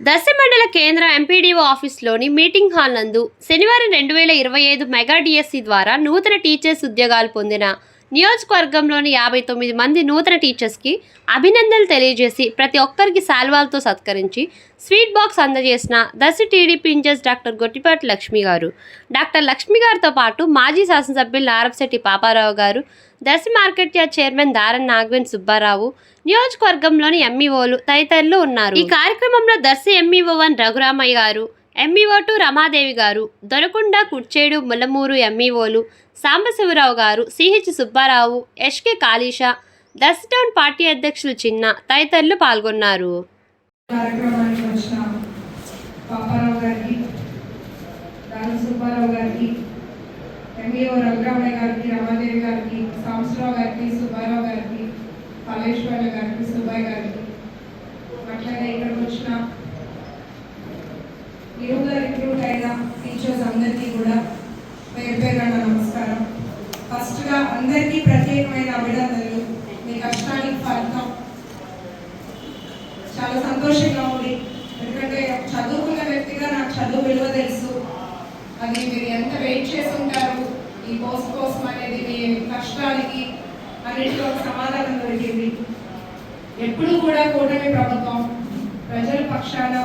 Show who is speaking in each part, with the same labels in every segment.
Speaker 1: దశమండల మండల కేంద్ర MPDO ఆఫీస్లోని meeting hall నందు శనివారం రెండు వేల ఇరవై ఐదు మెగా డిఎస్సి ద్వారా నూతన టీచర్స్ ఉద్యోగాలు పొందిన నియోజకవర్గంలోని యాభై తొమ్మిది మంది నూతన టీచర్స్కి అభినందనలు తెలియజేసి ప్రతి ఒక్కరికి శాల్వాలతో సత్కరించి స్వీట్ బాక్స్ అందజేసిన Darsi TDP incharge doctor Gottipati Lakshmi గారు. డాక్టర్ లక్ష్మి గారితో పాటు మాజీ శాసనసభ్యులు నారపశెట్టి పాపారావు గారు Darsi market yard chairman Daran Nagaven Subbarao నియోజకవర్గంలోని ఎంఈఓలు తదితరులు ఉన్నారు. ఈ కార్యక్రమంలో దర్శి ఎంఈఓ వన్ రఘురామయ్య గారు ఎంఈఓ టూ రమాదేవి గారు. దొరకొండ కుర్చేడు ముల్లమూరు ఎంఈఓలు సాంబశివరావు గారు CH Subbarao SK Kalisha Darsi town party అధ్యక్షులు చిన్న తదితరులు పాల్గొన్నారు.
Speaker 2: ఎంఈఓ రఘురామయ్య గారికి రమాదేవి గారికి సాంబశివరావు గారికి సుబ్బారావు గారికి గారికి గారికి అట్లాగే ఇక్కడికి వచ్చిన టీచర్స్ అందరికీ కూడా పేరు పేరు నమస్కారం. ఫస్ట్గా అందరికీ ప్రత్యేకమైన అభినందనలు. మీ కష్టానికి ఫలితం. చాలా సంతోషంగా ఉంది. ఎందుకంటే చదువుకున్న వ్యక్తిగా నాకు చదువు విలువ తెలుసు. అది మీరు ఎంత వెయిట్ చేసి ఉంటారు ఈ పోస్ట్ కోసం అనేది మీ కష్టానికి అన్నింటిలో ఒక సమాధానం దొరికింది. ఎప్పుడు కూడా కూటమి ప్రభుత్వం ప్రజల పక్షాన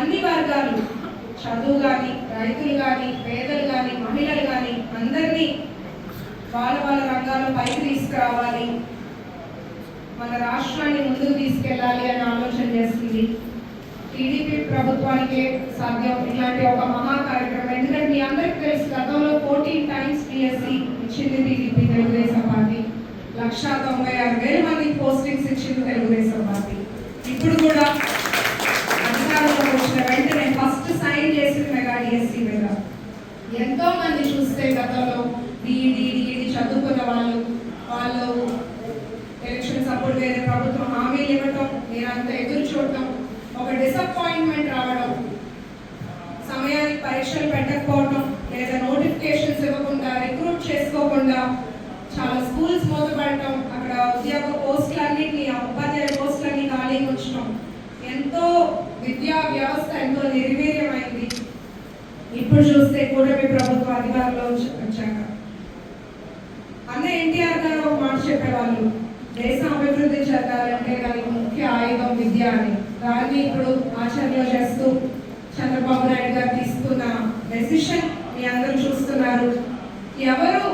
Speaker 2: అన్ని వర్గాలు చదువు కానీ రైతులు కానీ పేదలు కానీ మహిళలు కానీ అందరినీ వాళ్ళ వాళ్ళ రంగాల్లో పైకి తీసుకురావాలి. మన రాష్ట్రాన్ని ముందుకు తీసుకెళ్ళాలి అని ఆలోచన చేస్తుంది. టీడీపీ ప్రభుత్వానికే సాధ్యం ఇలాంటి ఒక మహా కార్యక్రమం. ఎందుకంటే మీ అందరికి తెలుసు గతంలో ఫోర్టీన్ టైమ్స్ పిఎస్సి ఇచ్చింది టీడీపీ తెలుగుదేశం పార్టీ. లక్షా తొంభై ఆరు వేల మంది పోస్టింగ్స్ ఇచ్చింది తెలుగుదేశం పార్టీ. ఇప్పుడు కూడా డిఎస్సి మీద ఎంతో మంది చూస్తే గతంలో డిఈడి డిఈడి చదువుకున్న వాళ్ళు వాళ్ళు ఎలక్షన్స్ అప్పుడు వేరే ప్రభుత్వం హామీలు ఇవ్వటం మీరంతా ఎదురు చూడటం ఒక డిసప్పాయింట్మెంట్ రావడం సమయానికి పరీక్షలు పెట్టకపోవడం లేదా నోటిఫికేషన్స్ ఇవ్వకుండా రిక్రూట్ చేసుకోకుండా చాలా స్కూల్స్ మూతపడటం అక్కడ ఉద్యోగ పోస్టులన్నింటినీ ఉపాధ్యాయ పోస్టులన్నీ ఖాళీ ఉంచడం ఎంతో విద్యా వ్యవస్థ ఎంతో నిర్వీర్యమైంది. ఇప్పుడు చూస్తే కూటమి ప్రభుత్వ అధికారంలో వచ్చాక. అన్న ఎన్టీఆర్ గారు ఒక మాట చెప్పేవాళ్ళు దేశం అభివృద్ధి చెందాలంటే దానికి ముఖ్య ఆయుధం విద్య అని. దాన్ని ఇప్పుడు ఆచరణలో చేస్తూ చంద్రబాబు నాయుడు గారు తీసుకున్న డెసిషన్ మీ అందరూ చూస్తున్నారు. ఎవరు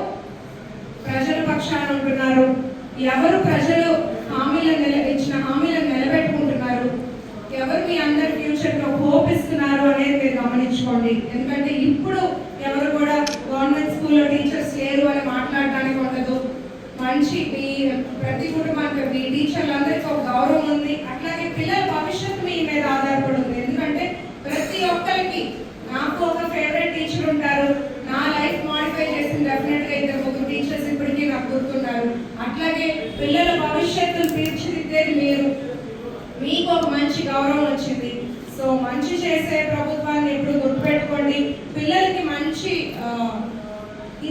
Speaker 2: ప్రజల పక్షాన ఉంటున్నారు? ఎవరు ప్రజలు హామీలను నిల హామీలను నిలబెట్టుకుంటున్నారు? ఎవరు మీ అందరి ఫ్యూచర్లో హోప్ మీరు గమనించుకోండి. ఎందుకంటే ఇప్పుడు ఎవరు కూడా గవర్నమెంట్ స్కూల్లో టీచర్స్ లేరు అని మాట్లాడడానికి ఉండదు. మంచి మీ ప్రతి కుటుంబానికి మీ టీచర్లందరికీ ఒక గౌరవం ఉంది. అట్లాగే పిల్లల భవిష్యత్తు మీ మీద ఆధారపడి ఉంది ఎందుకంటే ప్రతి ఒక్కరికి నాకు ఒక ఫేవరెట్ టీచర్ ఉంటారు. నా లైఫ్ మాడిఫై చేసిన డెఫినెట్గా ఇద్దరు ముగ్గురు టీచర్స్ ఇప్పటికీ నాకు గుర్తున్నారు. అట్లాగే పిల్లల భవిష్యత్తును తీర్చిదిద్దేది మీరు మీకు ఒక మంచి గౌరవం వచ్చింది సో మంచి చేసే ప్రభుత్వాన్ని ఎప్పుడు గుర్తుపెట్టుకోండి. పిల్లలకి మంచి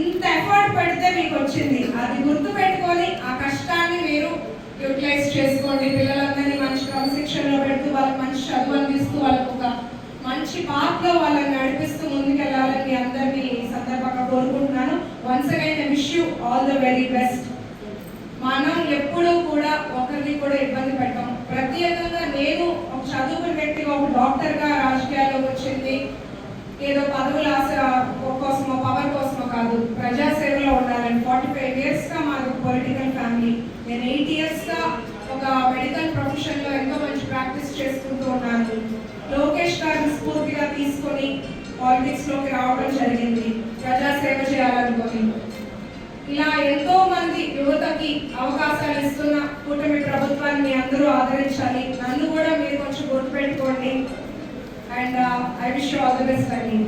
Speaker 2: ఇంత ఎఫర్ట్ పెడితే మీకు వచ్చింది. అది గుర్తుపెట్టుకొని ఆ కష్టాన్ని మీరు యూటిలైజ్ చేసుకోండి. పిల్లలందరినీ మంచి క్రమశిక్షణలో పెడుతూ వాళ్ళకి మంచి చదువు అందిస్తూ వాళ్ళకు ఒక మంచి పాత్రలో వాళ్ళని నడిపిస్తూ ముందుకెళ్ళాలని అందరినీ సందర్భంగా కోరుకుంటున్నాను. Once again wish you all the very best మనం ఎప్పుడూ కూడా ఒకరిని కూడా ఇబ్బంది పెట్టాం. ప్రత్యేకంగా నేను ఒక చదువుకున్న వ్యక్తి ఒక డాక్టర్గా రాజకీయాల్లోకి వచ్చింది. ఏదో పదవుల ఆశ కోసమో పవర్ కోసమో కాదు. ప్రజా సేవలో ఉండాలని ఫార్టీ ఫైవ్ ఇయర్స్గా మాది పొలిటికల్ ఫ్యామిలీ నేను ఎయిట్ ఇయర్స్గా ఒక మెడికల్ ప్రొఫెషన్లో ఎంతో మంచి ప్రాక్టీస్ చేసుకుంటూ ఉన్నాను. లోకేష్ గారిని స్ఫూర్తిగా తీసుకొని పాలిటిక్స్లోకి రావడం జరిగింది. ప్రజాసేవ చేయాలనుకోని. ఇలా ఎంతో మంది యువతకి అవకాశాలు ఇస్తున్న కూటమి ప్రభుత్వాన్ని అందరూ ఆదరించాలి. నన్ను కూడా మీరు కొంచెం గుర్తుపెట్టుకోండి. And I wish all the best అండి